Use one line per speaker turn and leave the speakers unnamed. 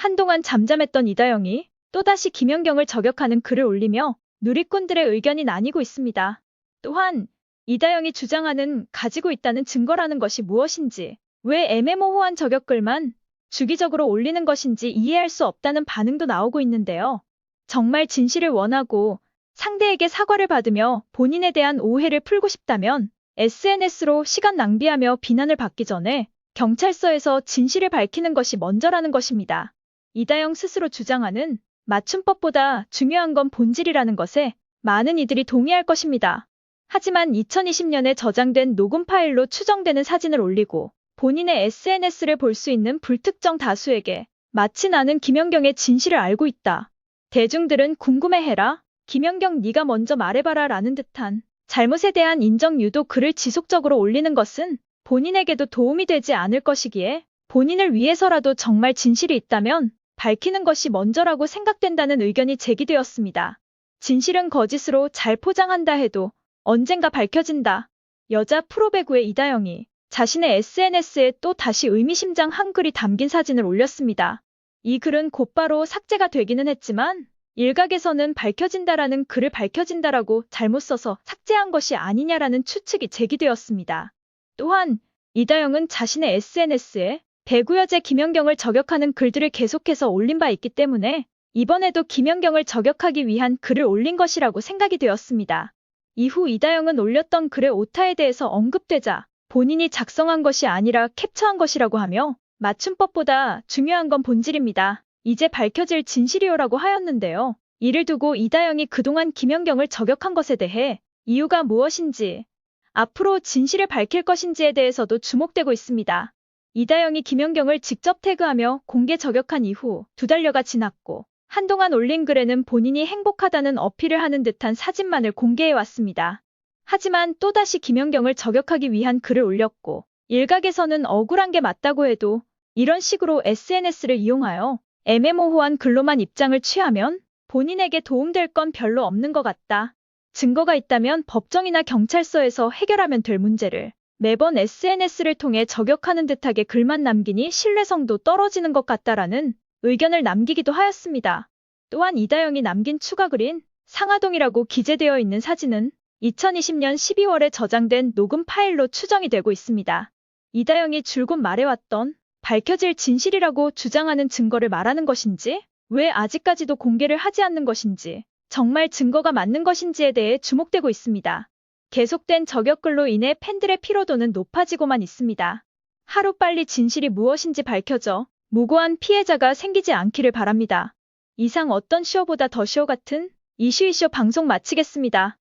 한동안 잠잠했던 이다영이 또다시 김연경을 저격하는 글을 올리며 누리꾼들의 의견이 나뉘고 있습니다. 또한 이다영이 주장하는 가지고 있다는 증거라는 것이 무엇인지, 왜 애매모호한 저격글만 주기적으로 올리는 것인지 이해할 수 없다는 반응도 나오고 있는데요. 정말 진실을 원하고 상대에게 사과를 받으며 본인에 대한 오해를 풀고 싶다면 SNS로 시간 낭비하며 비난을 받기 전에 경찰서에서 진실을 밝히는 것이 먼저라는 것입니다. 이다영 스스로 주장하는 맞춤법보다 중요한 건 본질이라는 것에 많은 이들이 동의할 것입니다. 하지만 2020년에 저장된 녹음 파일로 추정되는 사진을 올리고 본인의 SNS를 볼 수 있는 불특정 다수에게 마치 나는 김연경의 진실을 알고 있다. 대중들은 궁금해해라. 김연경 네가 먼저 말해봐라 라는 듯한 잘못에 대한 인정 유도 글을 지속적으로 올리는 것은 본인에게도 도움이 되지 않을 것이기에 본인을 위해서라도 정말 진실이 있다면 밝히는 것이 먼저라고 생각된다는 의견이 제기되었습니다. 진실은 거짓으로 잘 포장한다 해도 언젠가 밝혀진다. 여자 프로배구의 이다영이 자신의 SNS에 또 다시 의미심장 한글이 담긴 사진을 올렸습니다. 이 글은 곧바로 삭제가 되기는 했지만 일각에서는 밝혀진다라는 글을 밝혀진다라고 잘못 써서 삭제한 것이 아니냐라는 추측이 제기되었습니다. 또한 이다영은 자신의 SNS에 배구여제 김연경을 저격하는 글들을 계속해서 올린 바 있기 때문에 이번에도 김연경을 저격하기 위한 글을 올린 것이라고 생각이 되었습니다. 이후 이다영은 올렸던 글의 오타에 대해서 언급되자 본인이 작성한 것이 아니라 캡처한 것이라고 하며 맞춤법보다 중요한 건 본질입니다. 이제 밝혀질 진실이요라고 하였는데요. 이를 두고 이다영이 그동안 김연경을 저격한 것에 대해 이유가 무엇인지, 앞으로 진실을 밝힐 것인지에 대해서도 주목되고 있습니다. 이다영이 김연경을 직접 태그하며 공개 저격한 이후 두 달여가 지났고 한동안 올린 글에는 본인이 행복하다는 어필을 하는 듯한 사진만을 공개해 왔습니다. 하지만 또다시 김연경을 저격하기 위한 글을 올렸고 일각에서는 억울한 게 맞다고 해도 이런 식으로 SNS를 이용하여 애매모호한 글로만 입장을 취하면 본인에게 도움될 건 별로 없는 것 같다. 증거가 있다면 법정이나 경찰서에서 해결하면 될 문제를 매번 SNS를 통해 저격하는 듯하게 글만 남기니 신뢰성도 떨어지는 것 같다라는 의견을 남기기도 하였습니다. 또한 이다영이 남긴 추가 글인 상하동이라고 기재되어 있는 사진은 2020년 12월에 저장된 녹음 파일로 추정이 되고 있습니다. 이다영이 줄곧 말해왔던 밝혀질 진실이라고 주장하는 증거를 말하는 것인지, 왜 아직까지도 공개를 하지 않는 것인지, 정말 증거가 맞는 것인지에 대해 주목되고 있습니다. 계속된 저격글로 인해 팬들의 피로도는 높아지고만 있습니다. 하루빨리 진실이 무엇인지 밝혀져 무고한 피해자가 생기지 않기를 바랍니다. 이상 어떤 쇼보다 더 쇼 같은 이슈 이슈 방송 마치겠습니다.